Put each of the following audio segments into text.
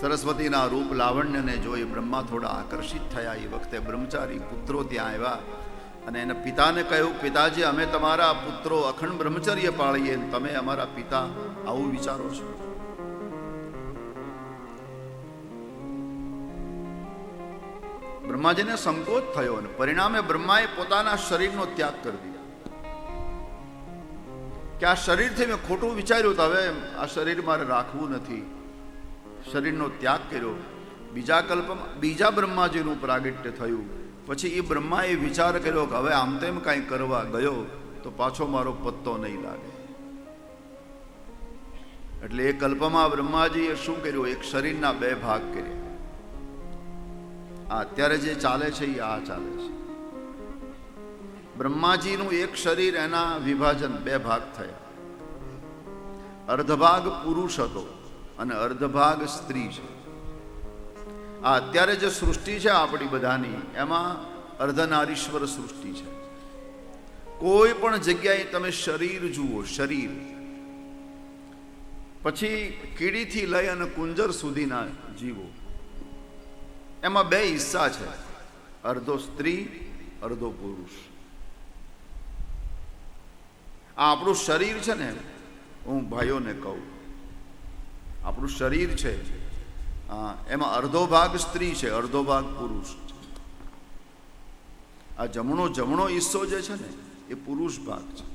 સરસ્વતીના રૂપ લાવણ્યને જોઈ બ્રહ્મા થોડા આકર્ષિત થયા. એ વખતે બ્રહ્મચારી પુત્રો ત્યાં આવ્યા અને એના પિતાને કહ્યું, પિતાજી, અમે તમારા પુત્રો અખંડ બ્રહ્મચર્ય પાળીએ તમે અમારા પિતા આવું વિચારો છો. બ્રહ્માજીને સંકોચ થયો અને પરિણામે બ્રહ્માએ પોતાના શરીરનો ત્યાગ કરી દીધો. કે આ શરીરથી મેં ખોટું વિચાર્યું તો હવે આ શરીર મારે રાખવું નથી. શરીરનો ત્યાગ કર્યો. બીજા કલ્પમાં, બીજા બ્રહ્માજીનું પ્રાગટ્ય થયું. પછી એ બ્રહ્માએ વિચાર કર્યો કે હવે આમ તેમ કાંઈ કરવા ગયો, તો પાછો મારો પત્તો નહીં લાગે. એટલે એ કલ્પમાં બ્રહ્માજીએ શું કર્યું? એક શરીરના બે ભાગ કર્યા. આ અત્યારે જે ચાલે છે, એ આ ચાલે છે. બ્રહ્માજીનું એક શરીર એના વિભાજન બે ભાગ થયા. અર્ધભાગ પુરુષ હતો. અને અર્ધભાગ સ્ત્રી છે. આ અત્યારે જે સૃષ્ટિ છે આપણી બધાની, એમાં અર્ધનારીશ્વર સૃષ્ટિ છે. કોઈ પણ જગ્યાએ તમે શરીર જુઓ, શરીર. પછી કીડીથી લઈ અને કુંજર સુધીના જીવો. એમાં બે હિસ્સા છે. અર્ધો સ્ત્રી, અર્ધો પુરુષ. આ આપણું શરીર છે ને, હું ભાઈઓને કહું આપણું શરીર છે. એમાં અડધો ભાગ સ્ત્રી છે, અડધો ભાગ પુરુષ. આ જમણો જમણો હિસ્સો જે છે ને, એ પુરુષ ભાગ છે.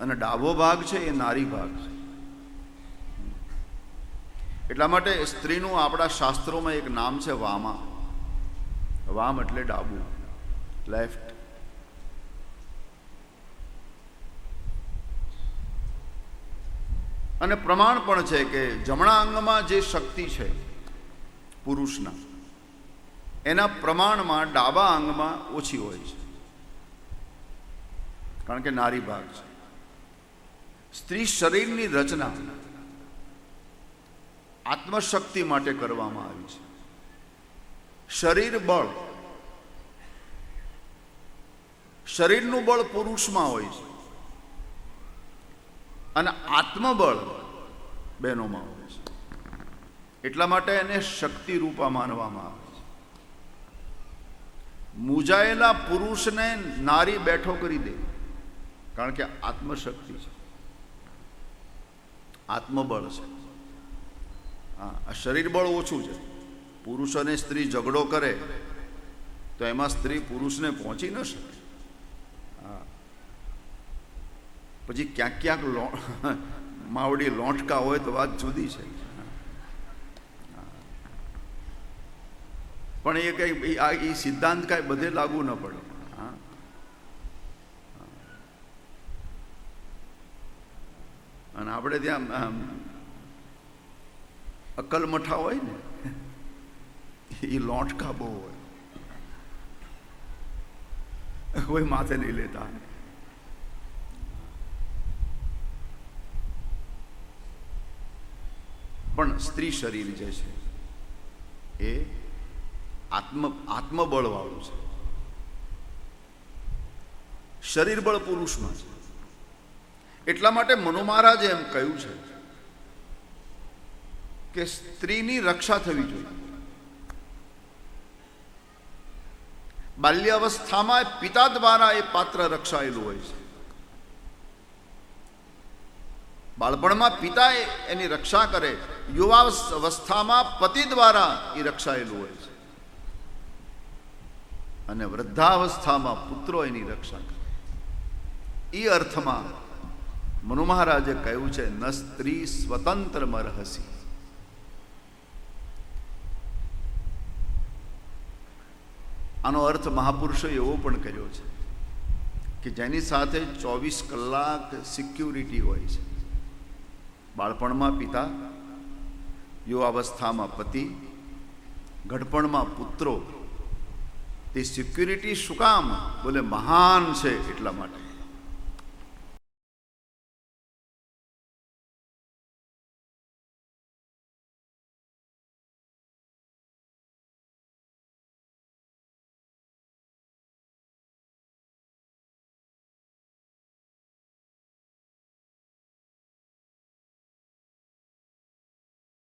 અને ડાબો ભાગ છે, એ નારી ભાગ છે. એટલા માટે સ્ત્રીનું આપણા શાસ્ત્રોમાં એક નામ છે વામા. વામ એટલે ડાબુ. લેફ્ટ અને પ્રમાણ પણ છે કે જમણા અંગમાં જે શક્તિ છે, પુરુષના, એના પ્રમાણમાં ડાબા અંગમાં ઓછી હોય છે. કારણ કે નારી ભાગ છે. સ્ત્રી શરીરની રચના આત્મશક્તિ માટે કરવામાં આવી છે. શરીર બળ, શરીરનું બળ પુરુષમાં હોય છે. અને આત્મબળ બહેનોમાં હોય છે. એટલા માટે એને શક્તિ રૂપા માનવામાં આવે છે. મૂજાયેલા પુરુષને નારી બેઠો કરી દે, કારણ કે આત્મશક્તિ છે. આત્મબળ છે. હા શરીર બળ ઓછું છે. પુરુષ અને સ્ત્રી ઝઘડો કરે, તો એમાં સ્ત્રી પુરુષને પહોંચી ન શકે. પછી ક્યાંક ક્યાંક માવડી લોંટકા હોય તો વાત જુદી છે. પણ એ કંઈ આ એ સિદ્ધાંત કાંઈ બધે લાગુ ન પડે. અને આપણે ત્યાં અકલ મઠા હોય ને, એ લોંટકા બહુ હોય. કોઈ માથે નહીં લેતા. પણ સ્ત્રી શરીર જે છે, એ આત્મ આત્મબળ વાળું છે. શરીર બળ પુરુષમાં છે. એટલા માટે મનુ મહારાજે એમ કહ્યું છે કે સ્ત્રીની રક્ષા થવી જોઈએ. બાલ્યાવસ્થામાં પિતા દ્વારા એ પાત્ર રક્ષાયેલું હોય છે. બાળપણમાં પિતા એની રક્ષા કરે. યુવાવસ્થામાં પતિ દ્વારા એ રક્ષાયેલું હોય છે. અને વૃદ્ધાવસ્થામાં પુત્રો એની રક્ષા કરે. એ અર્થમાં મનુ મહારાજે કહ્યું છે, ન સ્ત્રી સ્વતંત્ર મરહસી. આનો અર્થ મહાપુરુષો એવો પણ કર્યો છે કે જેની સાથે ચોવીસ કલાક સિક્યુરિટી હોય છે. બાળપણમાં પિતા, યુવાવસ્થામાં પતિ, ઘડપણમાં પુત્રો. તે સિક્યુરિટી શું કામ? બોલે, મહાન છે એટલા માટે.